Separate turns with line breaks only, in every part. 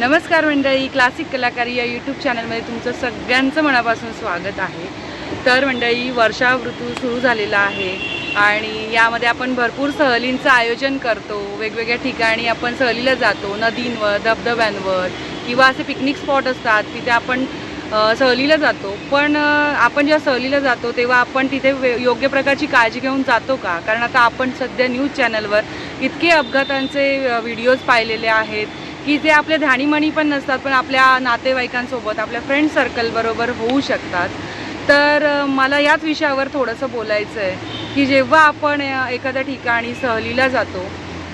नमस्कार मंडळी क्लासिक कलाकारी या यूट्यूब चॅनलमध्ये तुमचं सगळ्यांचं मनापासून स्वागत आहे. तर मंडळी वर्षा ऋतू सुरू झालेला आहे आणि यामध्ये आपण भरपूर सहलींचं आयोजन करतो. वेगवेगळ्या ठिकाणी आपण सहलीला जातो नदींवर धबधब्यांवर किंवा असे पिकनिक स्पॉट असतात तिथे आपण सहलीला जातो. पण आपण जेव्हा सहलीला जातो तेव्हा आपण तिथे वे- योग्य प्रकारची काळजी घेऊन जातो का? कारण आता आपण सध्या न्यूज चॅनलवर इतके अपघातांचे व्हिडिओज पाहिलेले आहेत. की जे आपल्या ध्यानीमणी पण नसतात पण आपल्या नातेवाईकांसोबत आपल्या फ्रेंड सर्कलबरोबर होऊ शकतात. तर मला याच विषयावर थोडंसं बोलायचं आहे की जेव्हा आपण एखाद्या ठिकाणी सहलीला जातो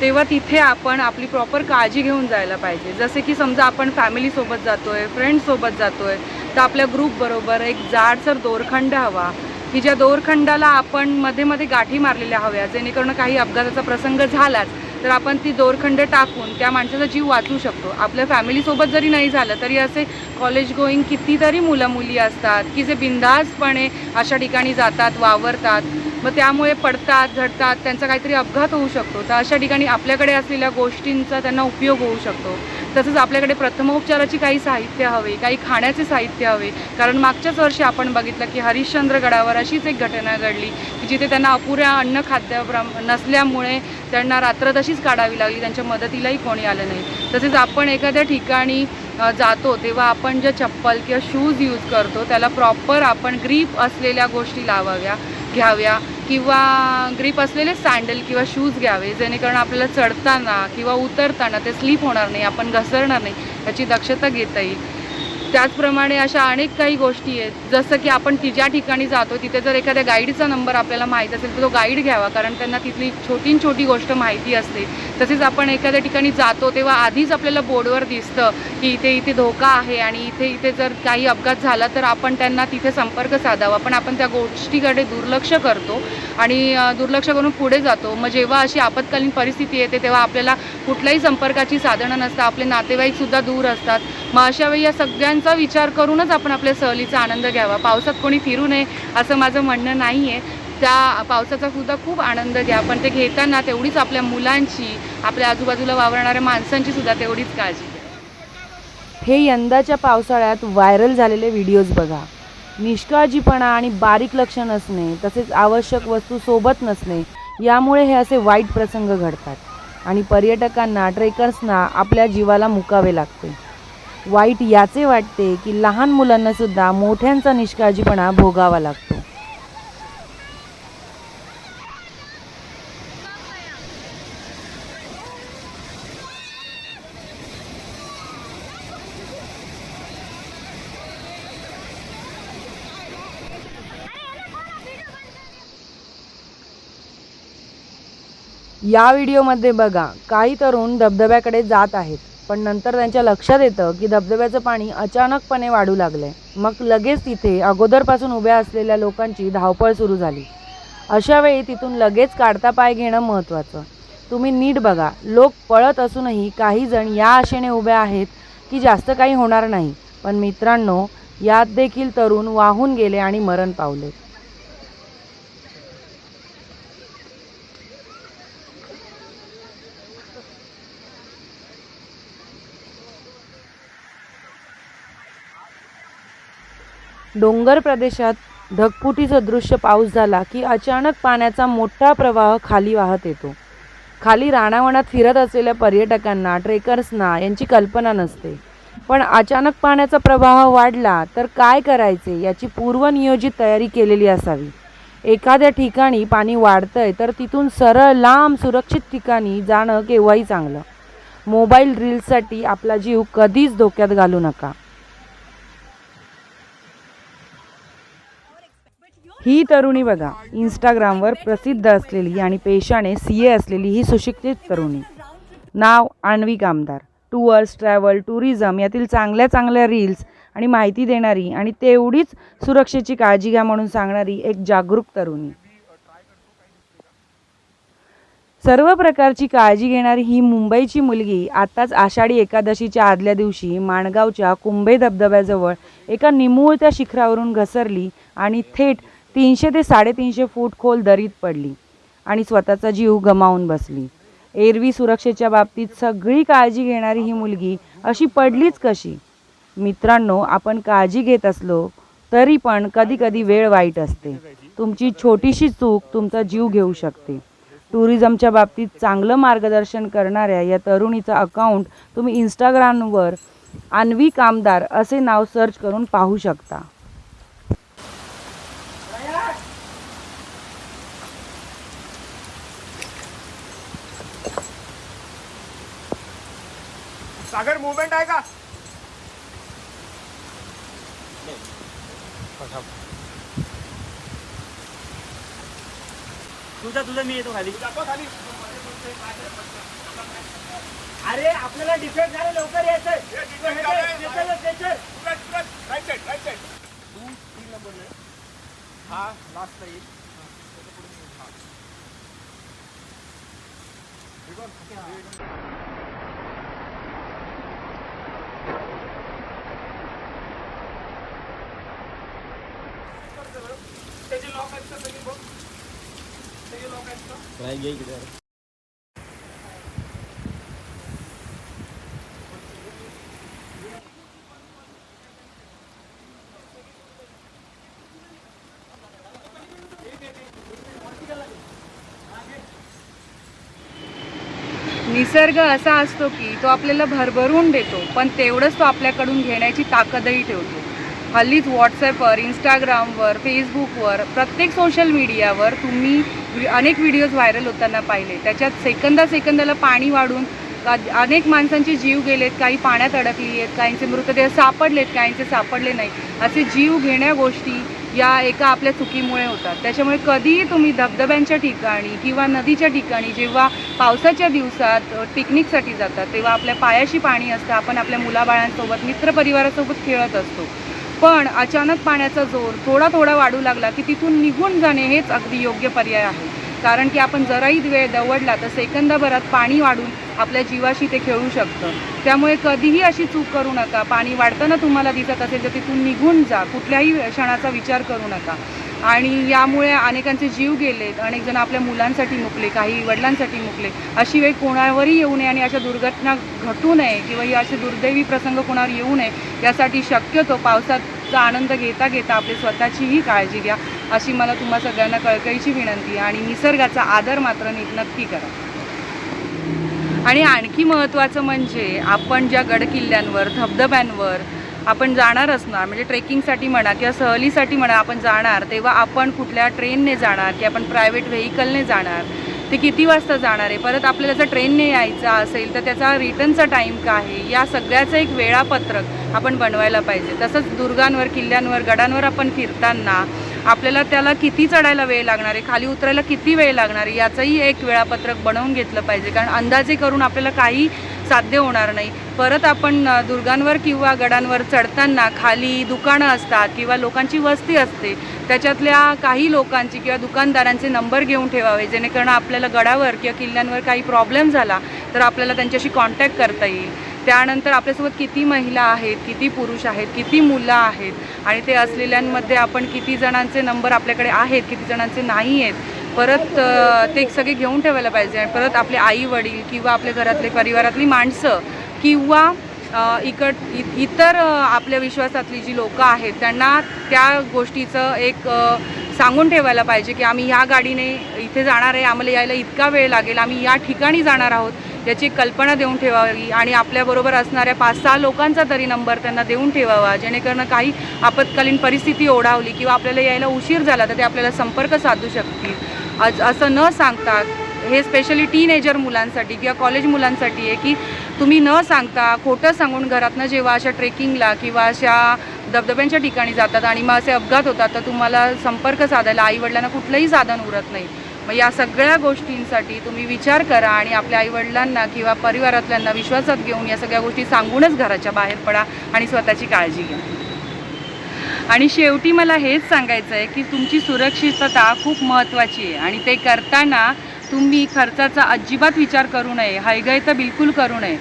तेव्हा तिथे आपण आपली प्रॉपर काळजी घेऊन जायला पाहिजे. जसे की समजा आपण फॅमिलीसोबत जातो आहे फ्रेंड्ससोबत जातो आहे तर आपल्या ग्रुपबरोबर एक जाडसर दोरखंड हवा की ज्या दोरखंडाला आपण मध्ये मध्ये गाठी मारलेल्या हव्या जेणेकरून काही अपघाताचा प्रसंग झालाच तर आपण ती दोरखंड टाकून त्या माणसाचा जीव वाचू शकतो. आपल्या फॅमिलीसोबत जरी नाही झालं तरी असे कॉलेज गोईंग कितीतरी मुलं मुली असतात की जे बिंदासपणे अशा ठिकाणी जातात वावरतात. मग त्यामुळे पडतात झडतात त्यांचा काहीतरी अपघात होऊ शकतो. तर अशा ठिकाणी आपल्याकडे असलेल्या गोष्टींचा त्यांना उपयोग होऊ शकतो. तसंच आपल्याकडे प्रथमोपचाराची काही साहित्य हवे काही खाण्याचे साहित्य हवे. कारण मागच्याच वर्षी आपण बघितलं की हरिश्चंद्र गडावर अशीच एक घटना घडली की जिथे त्यांना अपुऱ्या अन्न खाद्यप्र नसल्यामुळे त्यांना रात्र तशीच काढावी लागली त्यांच्या मदतीलाही कोणी आलं नाही. तसेच आपण एखाद्या ठिकाणी जातो तेव्हा आपण ज्या चप्पल किंवा शूज यूज करतो त्याला प्रॉपर आपण ग्रीप असलेल्या गोष्टी लावाव्या घ्याव्या. किंवा ग्रीप असलेले सँडल किंवा शूज घ्यावे जेणेकरून आपल्याला चढताना किंवा उतरताना ते स्लिप होणार नाही आपण घसरणार नाही याची दक्षता घेता येईल. त्याचप्रमाणे अशा अनेक काही गोष्टी आहेत. जसं की आपण ती ज्या ठिकाणी जातो तिथे जर एखाद्या गाईडचा नंबर आपल्याला माहीत असेल तर तो गाईड घ्यावा कारण त्यांना तिथली छोटी न छोटी गोष्ट माहिती असते. तसेच आपण एखाद्या ठिकाणी जातो तेव्हा आधीच आपल्याला बोर्डवर दिसतं की इथे इथे धोका आहे आणि इथे इथे जर काही अपघात झाला तर आपण त्यांना तिथे संपर्क साधावा. पण आपण त्या गोष्टीकडे दुर्लक्ष करतो आणि दुर्लक्ष करून पुढे जातो. मग जेव्हा अशी आपत्कालीन परिस्थिती येते तेव्हा आपल्याला कुठल्याही संपर्काची साधनं नसतात. आपले नातेवाईकसुद्धा दूर असतात. मग अशा वेळी या सगळ्यांचं विचार करूनच आपण आपल्या सहलीचा आनंद घ्यावा. पावसात कोणी फिरू नये असं माझं म्हणणं नाही आहे त्या पावसाचा सुद्धा खूप आनंद घ्या पण ते घेताना तेवढीच आपल्या मुलांची आपल्या आजूबाजूला वावरणाऱ्या माणसांची सुद्धा तेवढीच काळजी घ्या.
हे यंदाच्या पावसाळ्यात व्हायरल झालेले व्हिडिओज बघा. निष्काळजीपणा आणि बारीक लक्ष नसणे तसेच आवश्यक वस्तू सोबत नसणे यामुळे हे असे वाईट प्रसंग घडतात. आणि पर्यटकांना ट्रेकर्सना आपल्या जीवाला मुकावे लागते. वाईट याचे वाटते की लहान मुलांनासुद्धा मोठ्यांचा निष्काळजीपणा भोगावा लागतो. या व्हिडिओमध्ये बघा काही तरुण धबधब्याकडे जात आहेत. पण नंतर त्यांच्या लक्षात येतं की धबधब्याचं पाणी अचानकपणे वाढू लागलंय. मग लगेच तिथे अगोदरपासून उभ्या असलेल्या लोकांची धावपळ सुरू झाली. अशा वेळी तिथून लगेच काढता पाय घेणं महत्त्वाचं. तुम्ही नीट बघा लोक पळत असूनही काही जण या आशेने उभे आहेत की जास्त काही होणार नाही. पण मित्रांनो यात देखील तरुण वाहून गेले आणि मरण पावले. डोंगर प्रदेशात ढगफुटीसदृश्य पाऊस झाला की अचानक पाण्याचा मोठा प्रवाह खाली वाहत येतो. खाली राणावणात फिरत असलेल्या पर्यटकांना ट्रेकर्सना यांची कल्पना नसते. पण अचानक पाण्याचा प्रवाह वाढला तर काय करायचे याची पूर्वनियोजित तयारी केलेली असावी. एखाद्या ठिकाणी पाणी वाढतंय तर तिथून सरळ लांब सुरक्षित ठिकाणी जाणं केव्हाही चांगलं. मोबाईल रील्ससाठी आपला जीव कधीच धोक्यात घालू नका. ही तरुणी बघा इंस्टाग्रामवर प्रसिद्ध असलेली आणि पेशाने सी ए असलेली ही सुशिक्षित तरुणी. नाव Aanvi Kamdar tours travel tourism यातील चांगल्या चांगल्या रील्स आणि माहिती देणारी आणि तेवढीच सुरक्षेची काळजी घ्या म्हणून सांगणारी एक जागरूक तरुणी. सर्व प्रकारची काळजी घेणारी ही मुंबईची मुलगी आताच आषाढी एकादशीच्या आदल्या दिवशी माणगावच्या कुंभे धबधब्याजवळ एका निमूळत्या शिखरावरून घसरली आणि थेट तीनशे ते साडेतीनशे फूट खोल दरीत पडली आणि स्वतःचा जीव गमावून बसली. एरवी सुरक्षेच्या बाबतीत सगळी काळजी घेणारी ही मुलगी अशी पडलीच कशी? मित्रांनो आपण काळजी घेत असलो तरी पण कधी कधी वेळ वाईट असते. तुमची छोटीशी चूक तुमचा जीव घेऊ शकते. टुरिझमच्या बाबतीत चांगलं मार्गदर्शन करणाऱ्या या तरुणीचं अकाउंट तुम्ही इंस्टाग्रामवर अन्वी कामदार असे नाव सर्च करून पाहू शकता.
सागर मुवमेंट आहे का?
तुझा तुझा मी येतो खाली.
खाली.
अरे आपल्याला डिफेक्ट झालं लवकर यायचंय
तू तीन नंबर हा लास्ट येईल लॉक आहेत
निसर्ग असा असतो की तो आपल्याला भरभरून देतो पण तेवढंच तो आपल्याकडून घेण्याची ताकदही ठेवतो. हल्लीच व्हॉट्सॲपवर इंस्टाग्रामवर फेसबुकवर प्रत्येक सोशल मीडियावर तुम्ही अनेक व्हिडिओज व्हायरल होताना पाहिले. त्याच्यात सेकंदा सेकंदाला पाणी वाढून का- अनेक माणसांचे जीव गेलेत काही पाण्यात अडकली आहेत काहींचे मृतदेह सापडलेत काहींचे सापडले नाही. असे जीव घेण्या गोष्टी या एका आपल्या चुकीमुळे होतात. त्याच्यामुळे कधीही तुम्ही धबधब्यांच्या ठिकाणी किंवा नदीच्या ठिकाणी जेव्हा पावसाच्या दिवसात पिकनिकसाठी जातात तेव्हा आपल्या पायाशी पाणी असतं. आपण आपल्या मुलाबाळांसोबत मित्रपरिवारासोबत खेळत असतो. पण अचानक पाण्याचा जोर थोडा थोडा वाढू लागला की तिथून निघून जाणे हेच अगदी योग्य पर्याय आहे. कारण की आपण जराही वेळ दवडला तर सेकंदाभरात पाणी वाढून आपल्या जीवाशी ते खेळू शकतं. त्यामुळे कधीही अशी चूक करू नका. पाणी वाढताना तुम्हाला दिसत असेल तर तिथून निघून जा. कुठल्याही क्षणाचा विचार करू नका. आणि यामुळे अनेकांचे जीव गेलेत. अनेक जण आपल्या मुलांसाठी मुकले काही वडिलांसाठी मुकले. अशी वेळ कोणावरही येऊ नये आणि अशा दुर्घटना घटू नये किंवा ही असे दुर्दैवी प्रसंग कोणावर येऊ नये यासाठी शक्यतो पावसात सुद्धा आनंद घेता घेता आपली स्वतःचीही काळजी घ्या अशी मला तुम्हा सगळ्यांना कळकळीची विनंती आहे आणि निसर्गाचा आदर मात्र नि- नक्की करा. आणि आणखी महत्त्वाचं म्हणजे आपण ज्या गडकिल्ल्यांवर धबधब्यांवर आपण जाणार असणार म्हणजे ट्रेकिंगसाठी म्हणा किंवा सहलीसाठी म्हणा आपण जाणार तेव्हा आपण कुठल्या ट्रेनने जाणार की आपण प्रायव्हेट व्हेकलने जाणार ते किती वाजता जाणार आहे? परत आपल्याला जर ट्रेनने यायचा असेल तर त्याचा रिटर्नचा टाईम काय आहे? या सगळ्याचं एक वेळापत्रक आपण बनवायला पाहिजे. तसंच दुर्गांवर किल्ल्यांवर गडांवर आपण फिरताना आपल्याला त्याला किती चढायला वेळ लागणार आहे? खाली उतरायला किती वेळ लागणार आहे? याचंही एक वेळापत्रक बनवून घेतलं पाहिजे. कारण अंदाजे करून आपल्याला काही साध्य होणार नाही. परत आपण दुर्गांवर किंवा गडांवर चढताना खाली दुकानं असतात किंवा लोकांची वस्ती असते त्याच्यातल्या काही लोकांची किंवा दुकानदारांचे नंबर घेऊन ठेवावे जेणेकरून आपल्याला गडावर किंवा किल्ल्यांवर काही प्रॉब्लेम झाला तर आपल्याला त्यांच्याशी कॉन्टॅक्ट करता येईल. त्यानंतर आपल्यासोबत किती महिला आहेत किती पुरुष आहेत किती मुलं आहेत आणि ते असलेल्यांमध्ये आपण किती जणांचे नंबर आपल्याकडे आहेत किती जणांचे नाही आहेत परत ते सगळे घेऊन ठेवायला पाहिजे. आणि परत आपले आई वडील किंवा आपल्या घरातले परिवारातली माणसं किंवा इकड इ- इतर आपल्या विश्वासातली जी लोकं आहेत त्यांना त्या गोष्टीचं एक सांगून ठेवायला पाहिजे की आम्ही ह्या गाडीने इथे जाणार आहे आम्हाला यायला इतका वेळ लागेल आम्ही या ठिकाणी जाणार आहोत याची कल्पना देऊन ठेवावी आणि आपल्याबरोबर असणाऱ्या पाच सहा लोकांचा तरी नंबर त्यांना देऊन ठेवावा जेणेकरून काही आपत्कालीन परिस्थिती ओढावली किंवा आपल्याला यायला उशीर झाला तर ते आपल्याला संपर्क साधू शकतील. आज असं न सांगता हे स्पेशली टीनेजर मुलांसाठी किंवा कॉलेज मुलांसाठी आहे की तुम्ही न सांगता खोटं सांगून घरातनं जेव्हा अशा ट्रेकिंगला किंवा अशा धबधब्यांच्या ठिकाणी जातात आणि मग असे अपघात होतात तर तुम्हाला संपर्क साधायला आईवडिलांना कुठलंही साधन उरत नाही. मग या सगळ्या गोष्टींसाठी तुम्ही विचार करा आणि आपल्या आईवडिलांना किंवा परिवारातल्यांना विश्वासात घेऊन या सगळ्या गोष्टी सांगूनच घराच्या बाहेर पडा आणि स्वतःची काळजी घ्या. आणि शेवटी मला हेच सांगायचं आहे की तुमची सुरक्षितता खूप महत्त्वाची आहे आणि ते करताना तुम्ही खर्चाचा अजिबात विचार करू नये हयगय तर बिलकुल करू नये.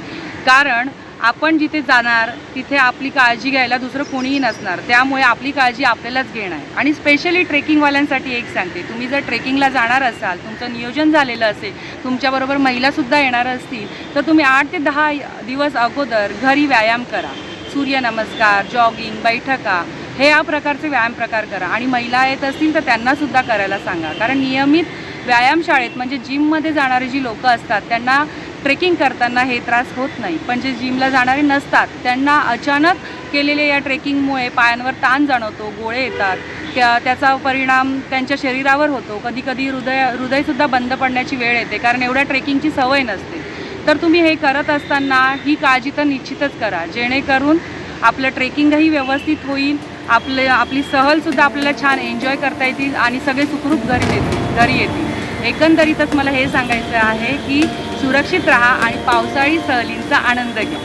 कारण आपण जिथे जाणार तिथे आपली काळजी घ्यायला दुसरं कोणीही नसणार. त्यामुळे आपली काळजी आपल्यालाच घेणं आहे. आणि स्पेशली ट्रेकिंगवाल्यांसाठी एक सांगते. तुम्ही जर ट्रेकिंगला जाणार असाल तुमचं नियोजन झालेलं असेल तुमच्याबरोबर महिलासुद्धा येणार असतील तर तुम्ही आठ ते दहा दिवस अगोदर घरी व्यायाम करा. सूर्यनमस्कार जॉगिंग बैठका हे या प्रकारचे व्यायाम प्रकार करा. आणि महिला येत असतील तर त्यांनासुद्धा करायला सांगा. कारण नियमित व्यायामशाळेत म्हणजे जिममध्ये जाणारी जी लोकं असतात त्यांना ट्रेकिंग करताना हे त्रास होत नाही. पण जे जिमला जाणारे नसतात त्यांना अचानक केलेल्या या ट्रेकिंगमुळे पायांवर ताण जाणवतो गोळे येतात. त्या त्याचा परिणाम त्यांच्या शरीरावर होतो. कधी कधी हृदय हृदयसुद्धा बंद पडण्याची वेळ येते कारण एवढ्या ट्रेकिंगची सवय नसते. तर तुम्ही हे करत असताना ही काळजी तर निश्चितच करा जेणेकरून आपलं ट्रेकिंगही व्यवस्थित होईल आपले आपली सहलसुद्धा आपल्याला छान एन्जॉय करता येतील आणि सगळे सुखरूप घरी येतील घरी येतील. एकंदरीतच मला हे सांगायचं आहे की सुरक्षित राहा आणि पावसाळी सहलींचा आनंद घ्या.